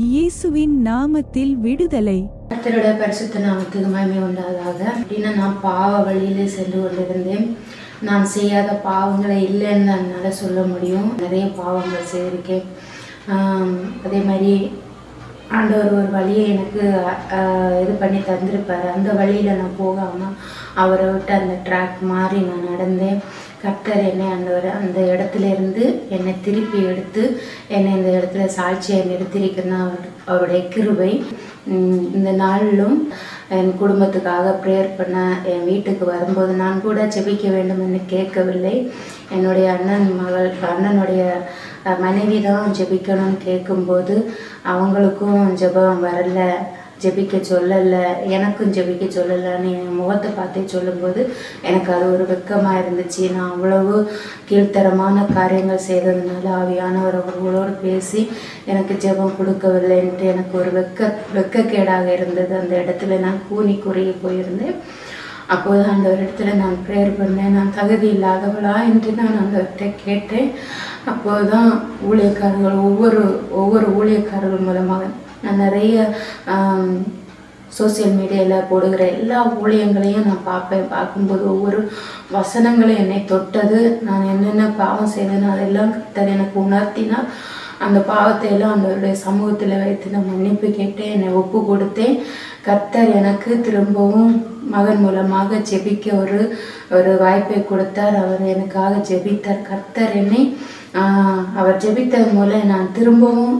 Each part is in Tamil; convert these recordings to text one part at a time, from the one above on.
இயேசுவின் நாமத்தில் விடுதலை. கர்த்தருடைய பரிசுத்த நாமத்துக்கு மகிமை உண்டாதாக அப்படின்னா நான் பாவ வழியிலே சென்று கொண்டிருந்தேன். நான் செய்யாத பாவங்களை இல்லைன்னு என்னால் சொல்ல முடியும். நிறைய பாவங்கள் செய்திருக்கேன். அதே மாதிரி ஆண்டவர் ஒரு வழியை எனக்கு ஆஹ், இது பண்ணி தந்திருப்பார். அந்த வழியில் நான் போகாமல் அவரை விட்டு அந்த ட்ராக் மாறி நான் நடந்தேன். கர்த்தர் என்னை அந்த அந்த இடத்துல இருந்து என்னை திருப்பி எடுத்து என்னை இந்த இடத்துல சாட்சியை நிறுத்தியிருக்குன்னா அவர் அவருடைய கிருபை இந்த நாளிலும் என் குடும்பத்துக்காக ப்ரேயர் பண்ண என் வீட்டுக்கு வரும்போது நான் கூட ஜெபிக்க வேண்டும் என்று கேட்கவில்லை. என்னுடைய அண்ணன் மகள் அண்ணனுடைய மனைவி தான் ஜெபிக்கணும்னு கேட்கும்போது அவங்களுக்கும் ஜெபம் வரல. ஜெபிக்க சொல்லலை எனக்கும் ஜெபிக்க சொல்லலைன்னு என் முகத்தை பார்த்தே சொல்லும்போது எனக்கு அது ஒரு வெக்கமாக இருந்துச்சு. நான் அவ்வளவு கீழ்த்தரமான காரியங்கள் செய்ததுனால ஆவியானவர் அவர்களோடு பேசி எனக்கு ஜெபம் கொடுக்கவில்லைன்ட்டு எனக்கு ஒரு வெக்க வெக்கக்கேடாக இருந்தது. அந்த இடத்துல நான் கூனி குறுகி போயிருந்தேன். அப்போது அந்த ஒரு இடத்துல நான் ப்ரேயர் பண்ணேன். நான் தகுதி இல்லாதவளா என்று நான் அந்த இடத்த கேட்டேன். அப்போது தான் ஊழியக்காரர்கள் ஒவ்வொரு ஒவ்வொரு ஊழியக்காரர்கள் மூலமாக நான் நிறைய சோசியல் மீடியாவில் போடுகிற எல்லா ஊழியங்களையும் நான் பார்ப்பேன். பார்க்கும்போது ஒவ்வொரு வசனங்களும் என்னை தொட்டது. நான் என்னென்ன பாவம் செய்தேனோ அதெல்லாம் கத்தர் எனக்கு உணர்த்தினா அந்த பாவத்தை எல்லாம் அவருடைய சமூகத்தில் வைத்து நான் மன்னிப்பு கேட்டேன் என்னை ஒப்பு கொடுத்தேன் கத்தர் எனக்கு திரும்பவும் மகன் மூலமாக ஜெபிக்க ஒரு ஒரு வாய்ப்பை கொடுத்தார். அவர் எனக்காக ஜெபித்தார். கர்த்தர் என்னை அவர் ஜெபித்தது மூலம் நான் திரும்பவும்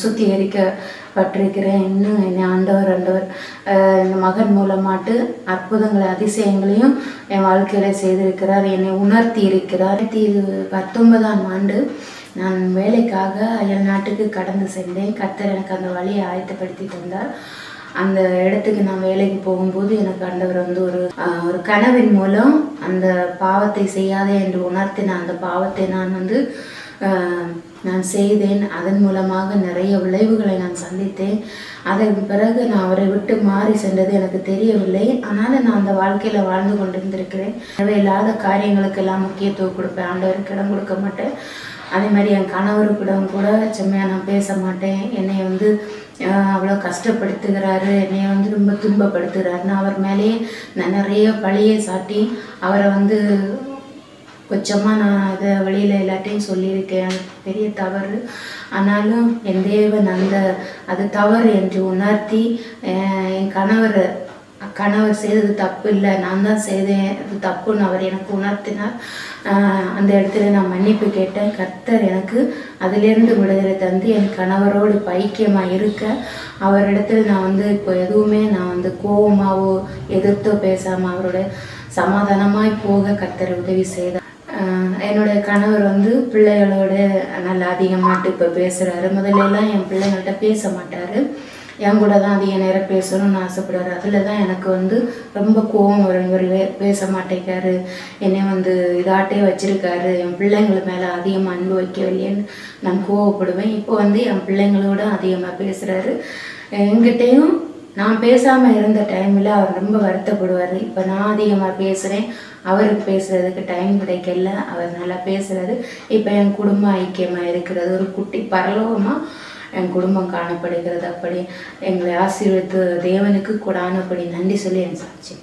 சுத்திகரிக்கப்பட்டிருக்கிறேன். இன்னும் என்னை ஆண்டவர் ஆண்டவர் என் இந்த மகன் மூலமாட்டு அற்புதங்களை அதிசயங்களையும் என் வாழ்க்கையில செய்திருக்கிறார். என்னை உணர்த்தி இருக்கிறார் இது பத்தொன்பதாம் ஆண்டு நான் வேலைக்காக அயல் நாட்டுக்கு கடந்து சென்றேன். கர்த்தர் எனக்கு அந்த வழியை ஆயத்தப்படுத்தி தந்தார். அந்த இடத்துக்கு நான் வேலைக்கு போகும்போது எனக்கு ஆண்டவர் வந்து ஒரு ஆஹ், ஒரு கனவின் மூலம் அந்த பாவத்தை செய்யாதே என்று உணர்த்தின அந்த பாவத்தை நான் வந்து நான் செய்தேன். அதன் மூலமாக நிறைய விளைவுகளை நான் சந்தித்தேன். அதற்கு பிறகு நான் அவரை விட்டு மாறி சென்றது எனக்கு தெரியவில்லை. ஆனாலும் நான் அந்த வாழ்க்கையில் வாழ்ந்து கொண்டிருந்திருக்கிறேன். தேவையில்லாத காரியங்களுக்கெல்லாம் முக்கியத்துவம் கொடுப்பேன். ஆண்டவருக்கு இடம் கொடுக்க மாட்டேன். அதே மாதிரி என் கணவருக்கிடம் கூட செம்மையாக நான் பேச மாட்டேன். என்னை வந்து அவ்வளோ கஷ்டப்படுத்துகிறாரு. என்னை வந்து ரொம்ப துன்பப்படுத்துகிறாரு நான் அவர் மேலேயே நான் நிறைய பழியை சாட்டி அவரை வந்து கொஞ்சமாக நான் அதை வழியில் எல்லாத்தையும் சொல்லியிருக்கேன். பெரிய தவறு. ஆனாலும் என் தேவன் அந்த அது தவறு என்று உணர்த்தி என் கணவர் கணவர் செய்தது தப்பு இல்லை. நான் தான் செய்தேன். அது தப்புன்னு அவர் எனக்கு உணர்த்தினார். அந்த இடத்துல நான் மன்னிப்பு கேட்டேன். கர்த்தர் எனக்கு அதிலிருந்து விடுதலை தந்து என் கணவரோடு பைக்கியமாக இருக்க. அவரிடத்துல நான் வந்து இப்போ எதுவுமே நான் வந்து கோவமாவோ எதிர்த்தோ பேசாமல் அவரோட சமாதானமாய் போக கர்த்தர் உதவி செய்தார். என்னோட கணவர் வந்து பிள்ளைகளோட நல்லா அதிகமாட்டு இப்போ பேசுகிறாரு முதல்ல எல்லாம் என் பிள்ளைங்கள்ட்ட பேச மாட்டார். என் கூட தான் அதிக நேரம் பேசணும்னு ஆசைப்படுவார். அதில் தான் எனக்கு வந்து ரொம்ப கோவம் வரும். ஒரு பேச மாட்டேங்காரு. என்னை வந்து இதாட்டே வச்சுருக்காரு. என் பிள்ளைங்கள் மேலே அதிகமாக அன்பு வைக்கவில்லைன்னு நான் கோவப்படுவேன். இப்போ வந்து என் பிள்ளைங்களோட அதிகமாக பேசுகிறாரு என்கிட்டயும் நான் பேசாமல் இருந்த டைமில் அவர் ரொம்ப வருத்தப்படுவார். இப்போ நான் அதிகமாக பேசுகிறேன் அவருக்கு பேசுகிறதுக்கு டைம் கிடைக்கல. அவர் நல்லா பேசுகிறாரு இப்போ என் குடும்பம் ஐக்கியமாக இருக்கிறது. ஒரு குட்டி பரலோகமாக என் குடும்பம் காணப்படுகிறது. அப்படி எங்களை ஆசீர்வித்து தேவனுக்கு கூடானபடி நன்றி சொல்லி என் சாட்சி.